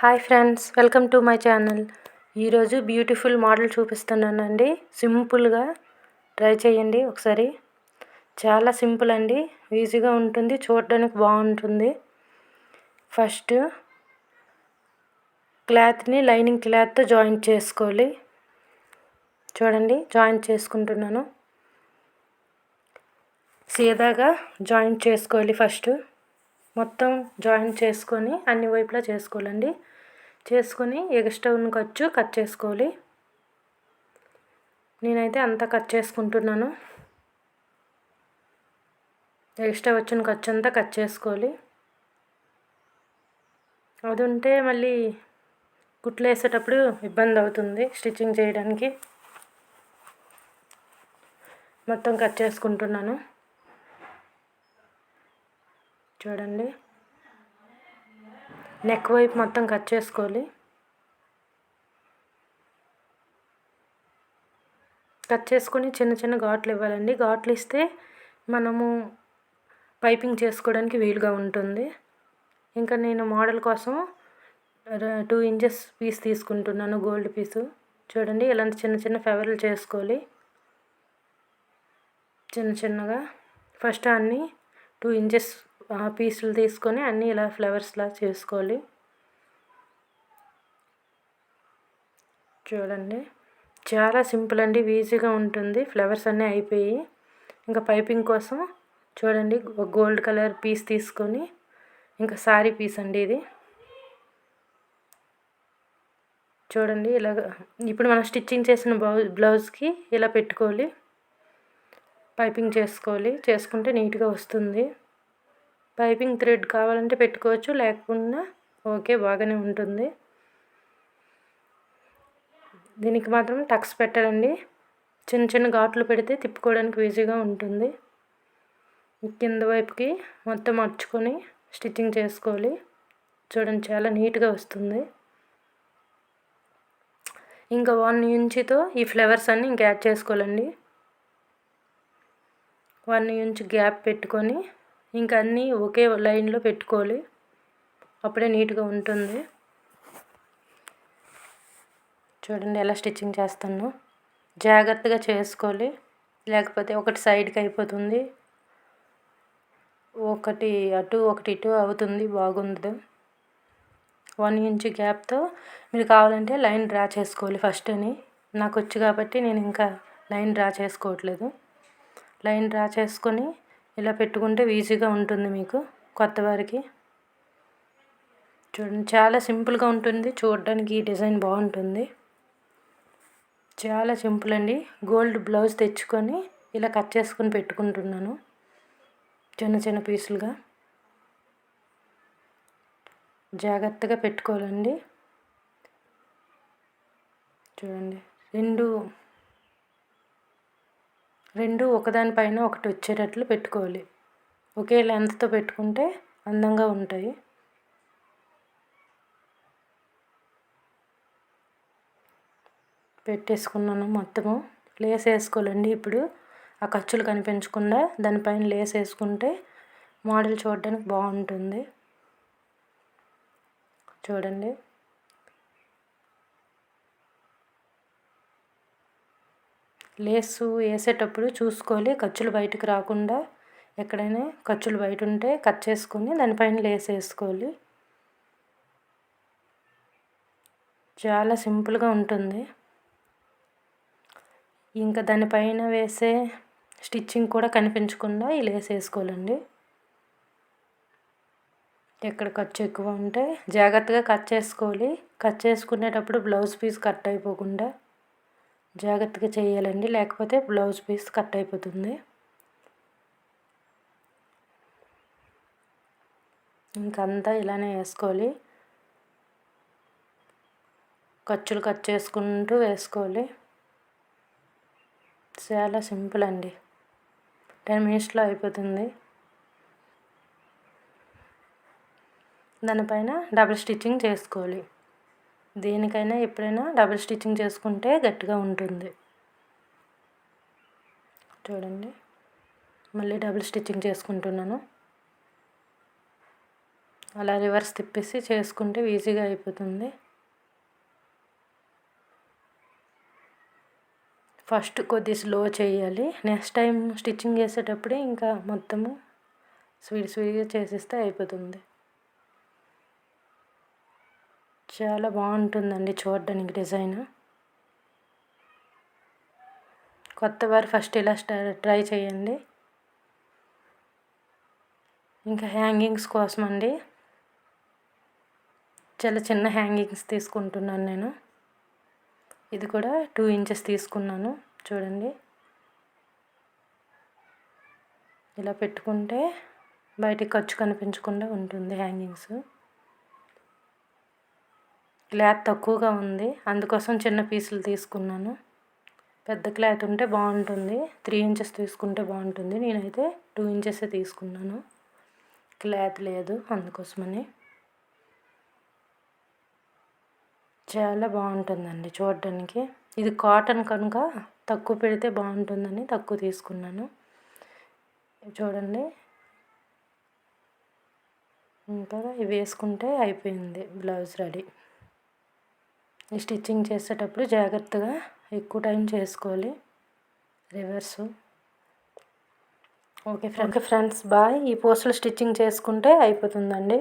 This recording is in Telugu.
Hi friends welcome to my channel. ఈరోజు బ్యూటిఫుల్ మోడల్ చూపిస్తున్నానండి. సింపుల్గా ట్రై చేయండి ఒకసారి. చాలా సింపుల్ అండి. ఈజీగా ఉంటుంది చూడడానికి బాగుంటుంది. ఫస్ట్ క్లాత్ని లైనింగ్ క్లాత్తో జాయింట్ చేసుకోవాలి. చూడండి జాయింట్ చేసుకుంటున్నాను. సీదాగా జాయింట్ చేసుకోవాలి ఫస్ట్. మొత్తం జాయింట్ చేసుకొని అన్ని వైపులా చేసుకోవాలండి. చేసుకొని ఎక్స్ట్రా ఉన్న ఖర్చు కట్ చేసుకోవాలి. నేనైతే అంతా కట్ చేసుకుంటున్నాను. ఎక్స్ట్రా వచ్చిన ఖర్చు అంతా కట్ చేసుకోవాలి. అది ఉంటే మళ్ళీ కుట్లు వేసేటప్పుడు ఇబ్బంది అవుతుంది స్టిచ్చింగ్ చేయడానికి. మొత్తం కట్ చేసుకుంటున్నాను. చూడండి. నెక్ వైపు మొత్తం కట్ చేసుకోవాలి. కట్ చేసుకొని చిన్న చిన్న ఘాట్లు ఇవ్వాలండి. ఘాట్లు ఇస్తే మనము పైపింగ్ చేసుకోవడానికి వీలుగా ఉంటుంది. ఇంకా నేను మోడల్ కోసం టూ ఇంచెస్ పీస్ తీసుకుంటున్నాను గోల్డ్ పీసు చూడండి ఇలాంటి చిన్న చిన్న ఫెవర్లు చేసుకోవాలి. చిన్న చిన్నగా. ఫస్ట్ అన్నీ టూ ఇంచెస్ పీసులు తీసుకొని అన్నీ ఇలా ఫ్లవర్స్లా చేసుకోవాలి. చూడండి. చాలా సింపుల్ అండి. ఈజీగా ఉంటుంది. ఫ్లవర్స్ అన్నీ అయిపోయి. ఇంకా పైపింగ్ కోసం చూడండి. గోల్డ్ కలర్ పీస్ తీసుకొని ఇంకా సారీ పీస్ అండి ఇది. చూడండి. ఇలా ఇప్పుడు మనం స్టిచ్చింగ్ చేసిన బ్లౌజ్ బ్లౌజ్కి ఇలా పెట్టుకోవాలి. పైపింగ్ చేసుకోవాలి. చేసుకుంటే నీట్గా వస్తుంది. పైపింగ్ థ్రెడ్ కావాలంటే పెట్టుకోవచ్చు లేకుండా ఓకే బాగానే ఉంటుంది. దీనికి మాత్రం టక్స్ పెట్టాలండి. చిన్న చిన్న ఘాట్లు పెడితే తిప్పుకోవడానికి ఈజీగా ఉంటుంది. కింద వైపుకి మొత్తం అర్చుకొని స్టిచ్చింగ్ చేసుకోవాలి. చూడండి చాలా నీట్గా వస్తుంది. ఇంకా వన్ ఇంచుతో ఈ ఫ్లవర్స్ అన్నీ ఇంకా యాడ్ చేసుకోవాలండి. వన్ ఇంచ్ గ్యాప్ పెట్టుకొని ఇంకా అన్నీ ఒకే లైన్లో పెట్టుకోవాలి. అప్పుడే నీట్గా ఉంటుంది. చూడండి ఎలా స్టిచ్చింగ్ చేస్తాను. జాగ్రత్తగా చేసుకోవాలి. లేకపోతే ఒకటి సైడ్కి అయిపోతుంది. ఒకటి అటు ఒకటి ఇటు అవుతుంది బాగుండదు. వన్ ఇంచ్ గ్యాప్తో మీరు కావాలంటే లైన్ డ్రా చేసుకోవాలి ఫస్ట్ అని. నాకు వచ్చు కాబట్టి నేను ఇంకా లైన్ డ్రా చేసుకోవట్లేదు. లైన్ డ్రా చేసుకొని ఇలా పెట్టుకుంటే ఈజీగా ఉంటుంది మీకు కొత్త వారికి. చూడండి చాలా సింపుల్గా ఉంటుంది. చూడడానికి ఈ డిజైన్ బాగుంటుంది. చాలా సింపుల్ అండి. గోల్డ్ బ్లౌజ్ తెచ్చుకొని ఇలా కట్ చేసుకొని పెట్టుకుంటున్నాను. చిన్న చిన్న పీసులుగా. జాగ్రత్తగా పెట్టుకోవాలండి. చూడండి రెండు రెండు ఒకదానిపైన ఒకటి వచ్చేటట్లు పెట్టుకోవాలి. ఒకే లెంత్తో పెట్టుకుంటే అందంగా ఉంటాయి. పెట్టేసుకున్నాను మొత్తము. లేస్ వేసుకోవాలండి ఇప్పుడు. ఆ ఖర్చులు కనిపించకుండా దానిపైన లేస్ వేసుకుంటే మోడల్ చూడడానికి బాగుంటుంది. చూడండి. లేసు వేసేటప్పుడు చూసుకోవాలి. ఖర్చులు బయటకు రాకుండా ఎక్కడైనా ఖర్చులు బయట ఉంటే కట్ చేసుకొని దానిపైన లేస్ వేసుకోవాలి. చాలా సింపుల్గా ఉంటుంది. ఇంకా దానిపైన వేసే స్టిచ్చింగ్ కూడా కనిపించకుండా ఈ లేస్ వేసుకోవాలండి. ఎక్కడ ఖర్చు ఎక్కువ ఉంటే జాగ్రత్తగా కట్ చేసుకోవాలి. కట్ చేసుకునేటప్పుడు బ్లౌజ్ పీస్ కట్ అయిపోకుండా జాగ్రత్తగా చేయాలండి. లేకపోతే బ్లౌజ్ పీస్ కట్ అయిపోతుంది. ఇంకంతా ఇలానే వేసుకోవాలి. ఖర్చులు కట్ చేసుకుంటూ వేసుకోవాలి. చాలా సింపుల్ అండి. టెన్ మినిట్స్లో అయిపోతుంది. దానిపైన డబుల్ స్టిచ్చింగ్ చేసుకోవాలి. దేనికైనా ఎప్పుడైనా డబుల్ స్టిచ్చింగ్ చేసుకుంటే గట్టిగా ఉంటుంది. చూడండి. మళ్ళీ డబుల్ స్టిచ్చింగ్ చేసుకుంటున్నాను. అలా రివర్స్ తిప్పేసి చేసుకుంటే ఈజీగా అయిపోతుంది. ఫస్ట్ కొద్ది స్లో చేయాలి. నెక్స్ట్ టైం స్టిచ్చింగ్ చేసేటప్పుడే ఇంకా మొత్తము స్వీట్ స్వీట్గా చేసేస్తే అయిపోతుంది. చాలా బాగుంటుందండి చూడడానికి డిజైన్. కొత్త వారు ఫస్ట్ ఇలా ట్రై చేయండి. ఇంకా హ్యాంగింగ్స్ కోసం అండి. చాలా చిన్న హ్యాంగింగ్స్ తీసుకుంటున్నాను నేను. ఇది కూడా టూ ఇంచెస్ తీసుకున్నాను చూడండి. ఇలా పెట్టుకుంటే బయటికి ఖర్చు కనిపించకుండా ఉంటుంది హ్యాంగింగ్స్. క్లాత్ తక్కువగా ఉంది. అందుకోసం చిన్న పీసులు తీసుకున్నాను. పెద్ద క్లాత్ ఉంటే బాగుంటుంది. త్రీ ఇంచెస్ తీసుకుంటే బాగుంటుంది. నేనైతే టూ ఇంచెస్ తీసుకున్నాను. క్లాత్ లేదు అందుకోసమని. చాలా బాగుంటుందండి చూడడానికి. ఇది కాటన్ కనుక తక్కువ పెడితే బాగుంటుందని తక్కువ తీసుకున్నాను. చూడండి. ఇంకా ఇవి వేసుకుంటే అయిపోయింది బ్లౌజ్ రెడీ. ఈ స్టిచ్చింగ్ చేసేటప్పుడు జాగ్రత్తగా ఎక్కువ టైం చేసుకోవాలి. Reverse. Okay friends. Friends bye. ఈ పోస్టులు స్టిచ్చింగ్ చేసుకుంటే అయిపోతుందండి.